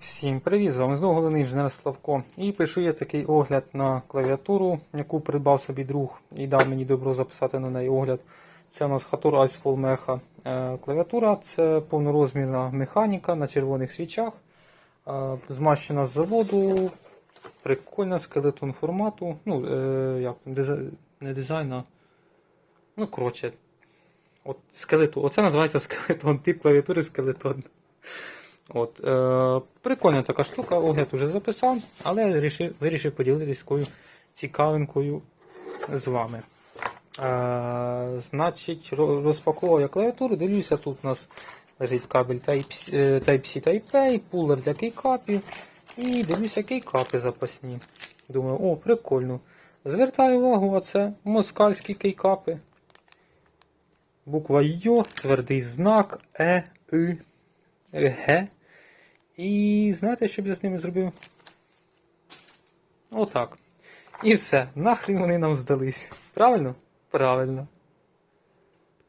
Всім привіт! З вами знову головний інженер Славко. І пишу я такий огляд на клавіатуру, яку придбав собі друг і дав мені добро записати на неї огляд. Це у нас Full Mecha е, клавіатура. Це повнорозмірна механіка на червоних свічах. Е, Змащена з заводу. Прикольна скелетон формату. Ну, е, як там, не дизайн. Ну, коротше. От скелетон. Оце називається скелетон. Тип клавіатури скелетон. От, е, Прикольна така штука, огляд уже записав, але вирішив, вирішив поділитися такою цікавинкою з вами. Е, значить, ро- розпаковував я клавіатуру, дивлюся, тут у нас лежить кабель е, Type-C Type-A, пулер для кейкапів. І дивлюся кейкапи запасні. Думаю, о, прикольно. Звертаю увагу, а це москальські кейкапи. Буква Йо, твердий знак, Е, Г. І знаєте, що б я з ними зробив? Отак. І все. Нахрін вони нам здались. Правильно? Правильно.